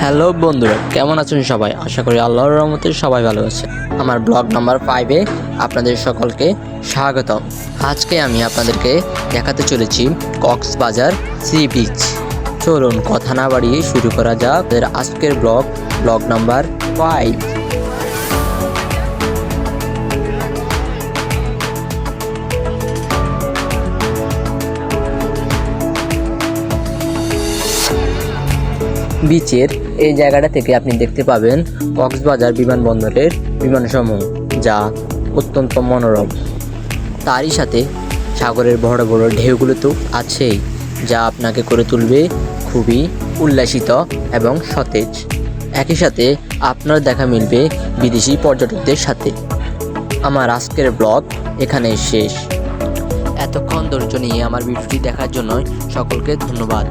Hello বন্ধুরা, কেমন আছেন সবাই? আশা করি আল্লাহর রহমতে সবাই ভালো আছে। আমার ব্লগ নাম্বার ফাইভে আপনাদের সকলকে স্বাগত আজকে আমি আপনাদেরকে দেখাতে চলেছি কক্সবাজার সি বিচ চলুন, কথা না বাড়িয়ে শুরু করা যাক। আজকের ব্লগ ব্লগ নাম্বার ফাইভ বিচের এই জায়গাটা থেকে আপনি দেখতে পাবেন কক্সবাজার বিমানবন্দরের বিমানসমূহ, যা অত্যন্ত মনোরম। তারই সাথে সাগরের বড় বড় ঢেউগুলো তো আছেই, যা আপনাকে করে তুলবে খুবই উল্লাসিত এবং সতেজ। একই সাথে আপনার দেখা মিলবে বিদেশি পর্যটকদের সাথে। আমার আজকের ব্লগ এখানেই শেষ। এতক্ষণ ধৈর্য নিয়ে আমার ভিডিওটি দেখার জন্য সকলকে ধন্যবাদ।